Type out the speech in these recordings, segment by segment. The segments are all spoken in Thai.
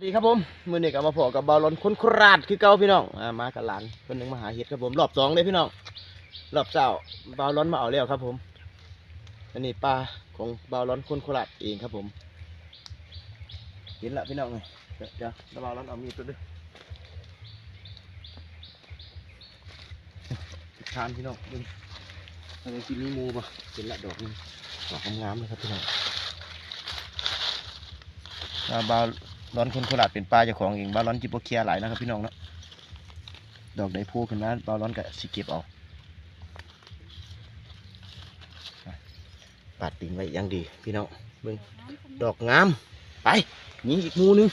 สวัสดีครับผมมือนี้กับมาพอกับบอลลอนคนโคราชคือเก่าพี่น้องอ่ามากับหลานคนหนึ่งมาหาเห็ดครับผมรอบสองเลยพี่น้องรอบเจ้าบอลลอนมาเอาแล้วครับผมอันนี้ปลาของบอลลอนคนโคราชเองครับผมเห็นละพี่น้องเลยเดี๋ยวเดี๋ยวบอลลอนเอามีดตัวด้วยทานพี่น้องดึงอะไรกินมีมูปะเห็นละดอกนึงดอกงามๆเลยครับพี่น้องอ่าบา ร้อนคนโคราชเป็นปลาเจ้าของเองบาร้อนจิบโปเคียหลายนะครับพี่น้องเนาะดอกไดโพขึ้นมาบาร้อนก็สิเก็บเอาปาดติ่งไว้ยังดี พี่น้องเบิ่งดอกงาม ไปยิงอีกมูนึง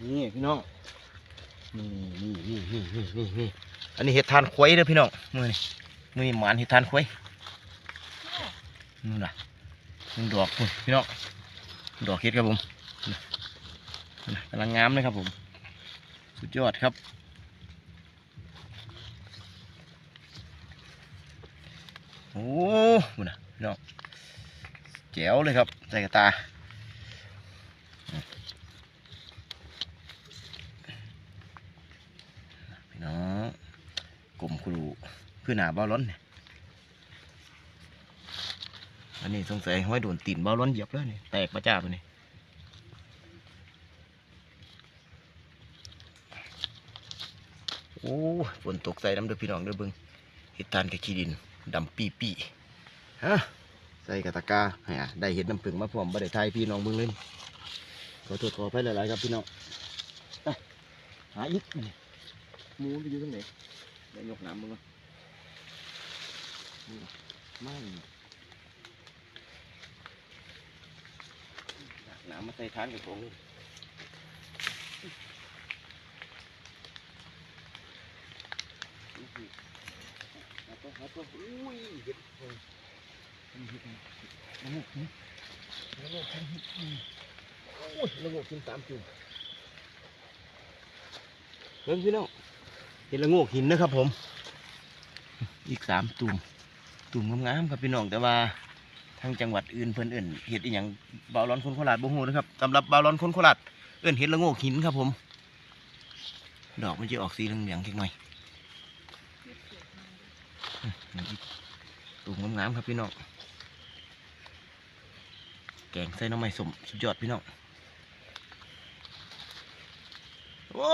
นี่พี่น้องนี่นี่นี่นี่นี่นี่นี่อันนี้เห็ดทานควยเด้อพี่น้องมือนี่มือนี่หมานเห็ดทานควย นู่นน่ะนึ่งดอกพี่น้องดอกเฮ็ดครับผมกำลังงามเลยครับผม สุดยอดครับโอ้นู่นะพี่น้องแจ๋วเลยครับใส่กระตาพี่น้องกลมครูคือหนาบ้าร้อนเนี่ย อั นนี้สงสัยห้อยโดนตีนเบาร้อนเหยียบแล้วนี่แตกประจ้าไปนี่โอ้ฝนตกใส่น้ำเด้อพี่น้องเด้อเบิ่งเห็ดทานกับขี้ดินดำปีปีฮะใส่กระตะกาฮะได้เห็ดน้ำผึ้งมาพร้อมบ่ได้ทายพี่น้องเบิ่งเลยขอโทษขออภัยหลายๆครับพี่น้องไปหาอีกนี่มูนไปอยู่ตรงไหนได้ยกน้ำมึงวะไม่ น้ำมาใส่ทานกับของนี่แล้วก็แล้วก็อุ้ยเห็ดเพิ่งมันเห็ดมันมันเห็ดแล้วก็กินเห็ดอืมโอ้ยแล้วก็กินสามจุ่มเพิ่งพี่น้องเห็ดละโงกหินนะครับผม อีกสามตุ่มตุ่มงามๆครับพี่น้องแต่ว่า ทางจังหวัดอื่นเพิ่นเอิ่นเห็ดอีหยังบาร้อนคนโคราชบ่ฮู้นะครับสำหรับบาร้อนคนโคราชเอิ่นเห็ดละโงกหินครับผม ดอกมันจะออกสีเหลืองๆจักน่อยอืมนี่มงามๆครับพี่น้องแกงใส่น้ำไม้สมสุดยอดพี่น้องโอ้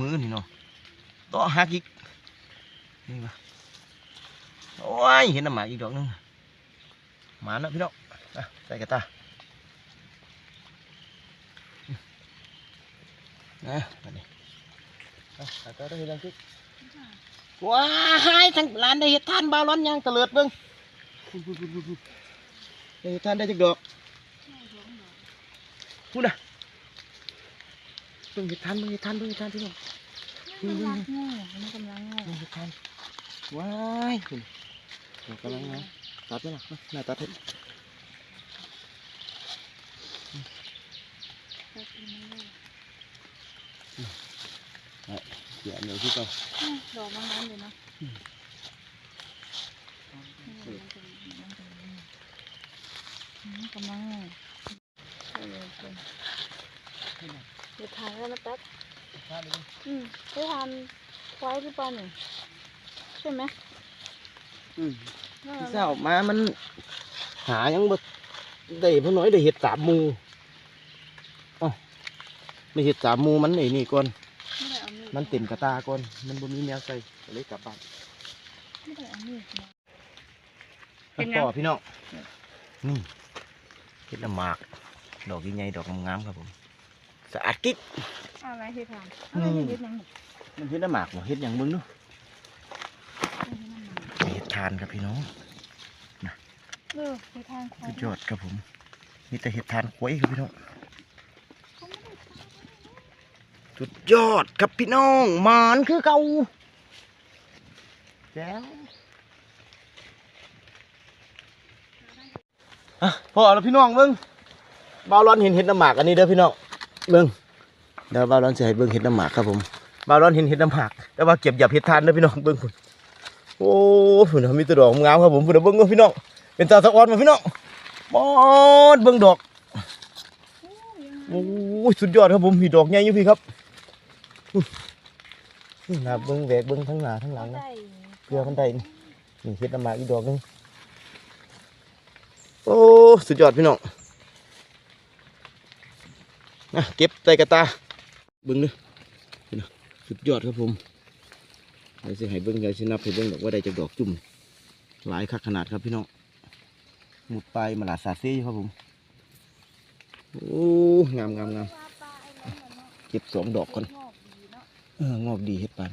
มือนี่เนาะต่อหักอีกนี่มาโอ้ยเห็นน้ำหมากอีกดอกหนึง มาแล้วพี่น้องอะใส่กระตานะมาดิอะใส่ตัวได้ยังคิดว้ายทั้งร้านได้เห็ดทานบาวร้อนยังตะเลิดเบิ้งได้เห็ดทานได้จักดอกพูดนะเบิ้งเห็ดทานเบิ้งเห็ดทานเบิ้งเห็ดทานพี่น้องมันกำลังโง่มันกำลังโง่เบิ้งเห็ดทานว้ายคุณกำลังนะ ตัดไปนะหน้าตัดให้เดี๋ยวเหนียวที่เก่าดอกบางนั้นเลยเนาะกำลังโง่เดี๋ยวทานแล้วนะแป๊บอืมได้ทานควายหรือเปล่าหนึ่งใช่ไหมอืม พี่สาวมามัน หายังบ่ได้เพิ่นน้อยได้เห็ดสามหมูเอ้าไม่เห็ดสามหมูมันไอ้นี่ก่อนไม่ได้เอามีดมันเต็มกระตาก่อนมันบ่มีแนวใส่ก็เลยกลับบ้านไม่ได้เอามีดมาไปต่อพี่น้องนี่เห็ดละหมาก ดอกใหญ่ๆดอกงามๆครับผมสะอาดกิ๊ก อะไรที่ทานอะไรที่เด็ดยังมันเห็ดละหมากบ่เห็ดอย่างมึงเนาะเห็ดทานครับพี่น้องเออที่ทานควายสุดยอดครับผม มีแต่เห็ดทานควยครับพี่น้องสุดยอดครับพี่น้องหมานคือเก่าแจ๋วอะพอแล้วพี่น้องเบิ้งบาวร้อนเห็นเห็ดน้ำหมากอันนี้เด้อพี่น้องเบิ้งเดี๋ยวบาวร้อนจะให้เบิ้งเห็ดน้ำหมากครับผมบาวร้อนเห็นเห็ดน้ำหมากแต่ว่าเก็บหยับเห็ดทานเด้อพี่น้องเบิ้งคุณ โอ้ฝุ่นมีแตัวดอกงามครับผมฝุ่นเอาเบิ้งเด้อพี่น้องเป็นตาสะออนมาพี่น้องปอดเบิ่งดอกโอ้ยังไงโอ้ยสุดยอดครับผมมีดอกใหญ่อยู่พี่ครับอุ้ยนี่หนาเบิ้งแหวกเบิ้งทั้งหน้าทั้งหลังนะได้เกลือมันได้นี่นี่เฮ็ดน้ำหมากอีกดอกหนึงโอ้สุดยอดพี่น้องนะเก็บใส่กระตาเบิ้งเลยนี่นะสุดยอดครับผม เดี๋ยวสิให้เบิ้งเดี๋ยวสินับให้เบิ้งดอกว่าได้จากดอกจุ่มหลายคักขนาดครับพี่น้องหมุดปลายมาลาซาซ่อยู่ครับผมโอ้งามงามงามเก็บสองดอกก่อนงอกดีเนะเอองอกดีเฮ็ดปาน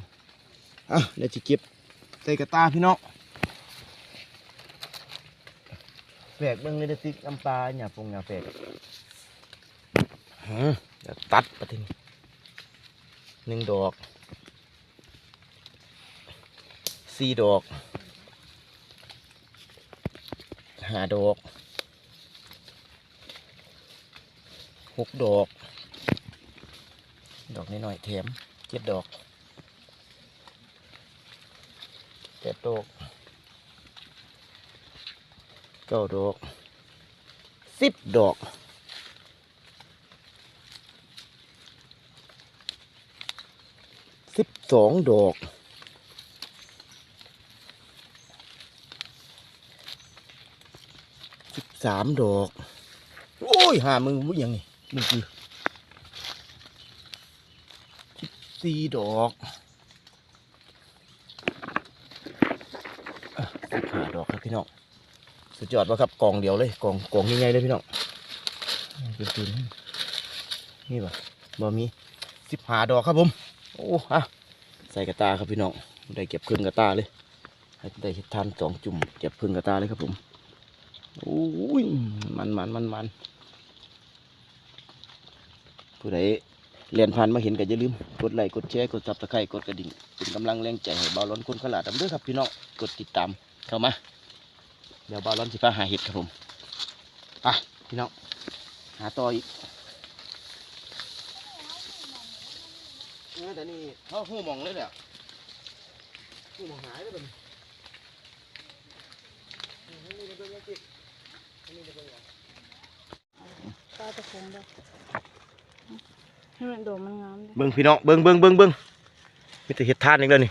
อะเดี๋ยวจะเก็บใส่กระตาพี่น้องแฝกเบิ่งเลยติ๊กน้ำปลาหยาปงหยาแฝกฮะเดี๋ยวตัดไปทีนี้หนึ่งดอก สี่ดอกห้าดอกหกดอก ดอกน้อยแถมเจ็ดดอกแปดดอกเก้าดอกสิบดอกสิบสองดอก สามดอก โอ้ยหามึงวุ้ยยังนี่มึงคือสี่ดอกสิบห้าดอกครับพี่น้องสุดยอดวะครับกองเดียวเลยกองกองใหญ่ๆเลยพี่น้องเป็นปืนนี่ปะบ่มีสิบห้าดอกครับผมโอ้ฮะใส่กระตาครับพี่น้องได้เก็บครึ่งกระตาเลยให้ได้เห็ดทานสองจุ่มเก็บครึ่งกระตาเลยครับผม อ้ยมันมันมันมันผู้ใดเรียนผ่านมาเห็นก็อย่าลืม กดไลค์กดแชร์กดซับสไครต์กดกระดิ่งเป็นกำลังแรงใจให้บาวร้อนคนขลาดดำเด้อครับพี่น้องกดติดตามเข้ามาเดี๋ยวบาวร้อนสิพาหาเห็ดครับผมไปพี่น้องหาต่ออีกเออแต่นี่เขาหูมองเลยแหละหูมองหายเลยเป็นนี่เป็นยังไงนี่เป็นยังไง ปลาตะคงได้ให้มันโดมมันงามเลยเบิ้งพี่น้องเบิ้งเบิ้งเบิ้งเบิ้งมีแต่เห็ดทานอีกแล้วนี่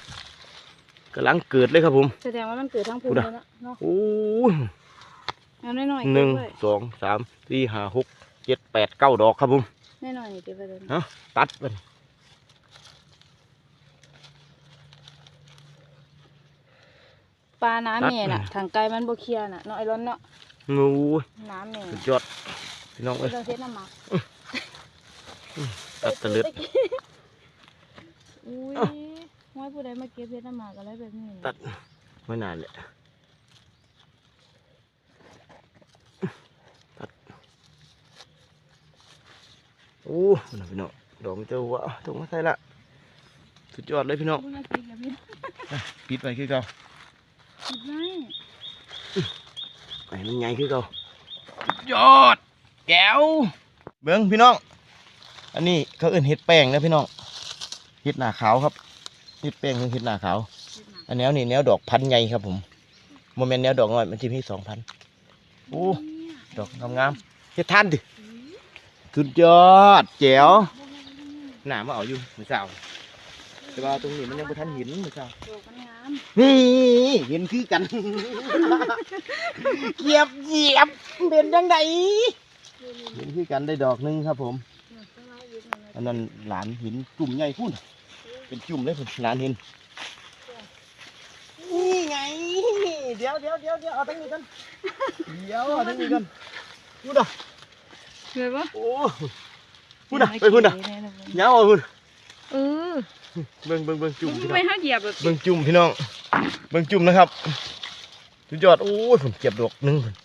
กำลังเกิดเลยครับผมแสดงว่ามันเกิดทั้งภูมิพูดเลอะยนะเนาะโอ้ยเอาน้อยๆหนึ่งเก็บไว้สองสามสี่ห้าหกเจ็ดแปดเก้าดอกครับผมน้อยๆเก็บไว้เลยเนาะตัดมันปลาน้ำแม่น่ะทางไกลมันบ่เคลียร์น่ะเนาะไอ้ร้อนเนาะ งูยน้ำแม่สุดยอดพี่น้องเอ้ยเราเทน้ำหมักตัดตะเลือดอุ้ยเอ้าว่าผู้ใดมาเก็บเทน้ำหมักอะไรแบบนี้น่ะตัดไม่นานเลยตัดโอ้นั่นพี่น้องดอกมันจะวะตรงมาใส่ละสุดยอดเลยพี่น้องผู้มาเก็บแบบนี้ปิดไว้คือเก่าคิดไว้ ไอ้มันใหญ่คือเก่าสุดยอด แก้ว เบิ้งพี่น้อง อันนี้เขาเอื่นเห็ดแป้งนะพี่น้อง เห็ดหน้าขาวครับ เห็ดแป้งคือเห็ดหน้าขาว อันแนวนี่แนวดอกพันใหญ่ครับผมโมเมนต์แนวดอกน้อยมันจะมีสองพันโอ้ ดอกงามๆเฮ็ดทานดิสุดยอดแจ๋วหนามาเอาอยู่มือเช้าแต่ว่าตรงนี้มันยังไม่ทันเห็นมือเช้าดอกมันงาม นี่เห็นคือกัน เกียบเหยียบเป็นยังไงเห็นคือกันได้ดอกหนึงครับ ผม อันนั้นหลานหินจุ่มใหญ่พุ่นเป็นจุ่มเลยผมหลานหินนี่ไง เดี๋ยวเดี๋ยวเดี๋ยวเดี๋ยวเอาตั้งนี้กันเดี๋ยวเอาตั้งนี้กันพูดอะเลยปะโอ้พูดอะไปพูดอะเงาเอาพูดเออ เบิ่งเบิ่งเบิ่งจุ่มพี่น้ไปองห้าเหยียบแบบเบิ่งจุ่มพี่น้อง เบิ่งจุ่มนะครับสุดยอดโอ้ยผมเก็บดอกหนึงพุ่น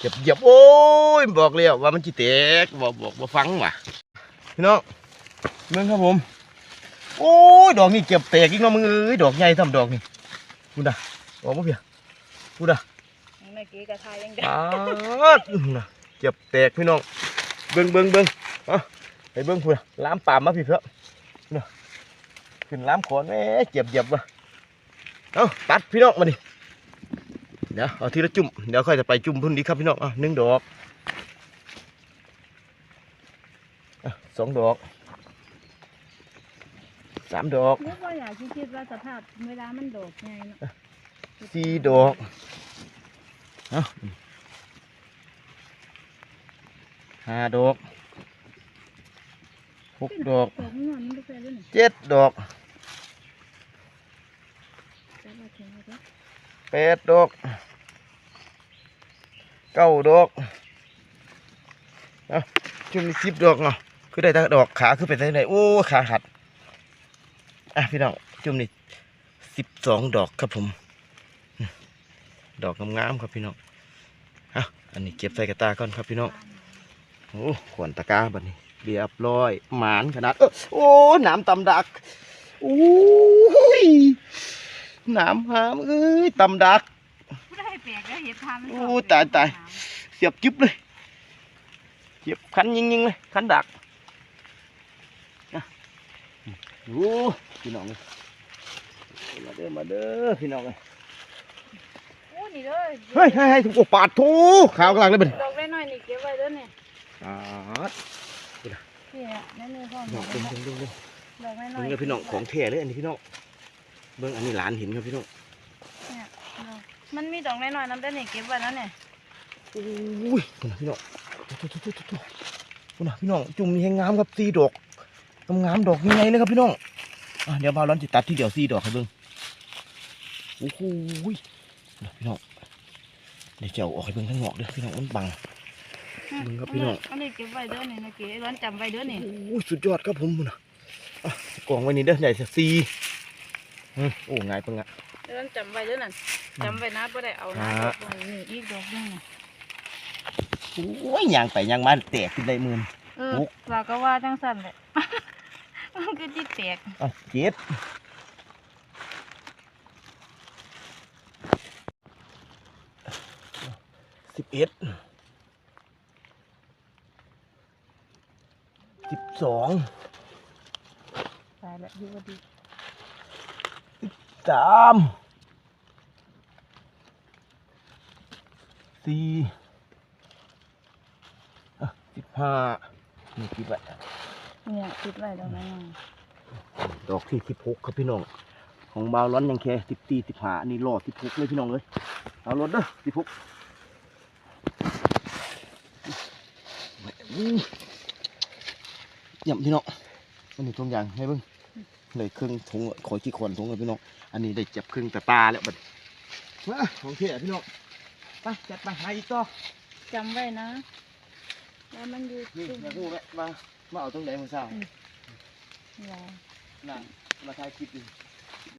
เก็บเหยียบโอ้ยบอกเลยว่ามันจีแตกบอกบอกบ่ฟังว่ะพี่น้องเบิ่งครับผม โอ้ยดอกนี่เก็บแตกอีกเนาะมึงเอ้ยดอกใหญ่ทำดอกนี่พูดอะออกมาเพียพูดอะเมื่อกี้กระทายยังได้ปาดน่ะเก็บแตกพี่น้อง เบิ่งเบิ่งเบิ่งเอะไปเบิ่งพูดอะล้ามปามมาพี่เพื่อน่ะ ขึ้นล้ำขอนแม่เจ็บเจ็บวะเอาตัดพี่น้องมาดิเดี๋ยวเอาทีละจุ่มเดี๋ยวค่อยจะไปจุ่มพุ่นนี้ครับพี่น้องอะหนึ่งดอกสองดอกสามดอกนึกว่อยากคิดว่าสภาพเวลามันดอกไงสี่ดอกห้าดอก หกดอกดอกมันนอนมันไม่เคยเล่นเจ็ดดอกแต่ว่าเขียนไว้เด้อแปดดอกเก้าดอกเอาจุ่มนี่สิบดอกเนาะคือได้แต่ดอกขาคือเป็นได้ไหนโอ้ขาหัดอะพี่น้องจุ่มนี่สิบสองดอกครับผม ดอกงามๆครับพี่น้องเอาอันนี้เก็บใส่กระตาก่อนครับพี่น้องโอ้ขวนตะกร้าบัดนี้ เรียบร้อยหมานขนาด เอ้อโอ้หนามตำดักโอ้ยหนามหามเอ้ยตำดักไม่ได้แปลกได้เห็ดทานมันโอ้ตายตายเสียบจิ๊บเลยเสียบคันยิงยิงๆเลยคันดักอะโอ้พี่น้องเลยมาเด้อมาเด้อพี่น้องเลยโอ้นี่เลยเฮ้ยเฮ้ยเฮ้ยโอ้ปาดทูขาวกลางเลยเป็นดอกได้น้อยๆนี่เก็บไว้เด้อเนี่ยอ่า พี่เนี่ยนั่นนี่พ่อดอกเป็นเป็นเป็นเป็นดอกน้อยเบิ่งๆกับพี่น้องของแท้เลยอันนี้พี่น้องเบิ่งอันนี้หลานเห็นครับพี่น้องเนี่ยดอกมันมีดอกน้อยๆน้ำได้เนี่ยเก็บไว้แล้วเนี่ยอุ้ยคุณนะพี่น้องตุ๊ตุ๊ตุ๊ตุ๊ตุ๊คุณนะพี่น้องจุ่มนี่ให้งามครับสี่ดอกงามๆดอกยังไงเลยครับพี่น้องอะเดี๋ยวบาวร้อนจะตัดที่เดียวสี่ดอกให้เบิ่งโอ้โหนะพี่น้องเดี๋ยวจะเอาออกให้เบิ่งข้างนอกเด้อพี่น้องมันบัง มึงครับพี่น้องอันนี้เก็บไว้เด้อเนี่ยนะเก๋ร้อนจำไว้เด้อเนี่ยโอ้ยสุดยอดครับผมคุณนะอะกล่องไว้นี่เด้อใหญ่สักสี่อืมโอ้ง่ายปังอะร้อนจำไว้เด้อนั่นจำไว้นะบ่ได้เอานะฮะดอกนี่อีกดอกหนึงน่ะโอ้ยยางไปยางมาแตกขึ้นได้มือนเออโอ้ว่าก็ว่าจังสั่นแหละมันก็จิแตกอะเจ็ดสิบเอ็ด สิบสองตายแล้วอยู่บ่ดีสามสี่อะสิบห้านี่คิดไว้เนี่ยติดไว้ดอกน้อยดอกที่สิบหกครับพี่น้อง ของบาวร้อนยังแค่สิบตีสิบห้านี่รอสิบหกเลยพี่น้องเลยเอารถเด้อสิบหกเยี่ยมพี่น้องอันนี้ทุกอย่างให้เบิ่งเลยครึ่งถุงอะขอกี่คนถุงเลยพี่น้องอันนี้ได้เจ็บครึ่งแต่ตาแล้วบัดมาของเท่พี่น้องไปจัดไปหาอีกต่อๆจำไว้นะว่ามันอยู่นี่ตรงอยากรู้ไหมมามาเอาตรงไหนมาสร้างว่าน่ะมาถ่ายคลิปดิ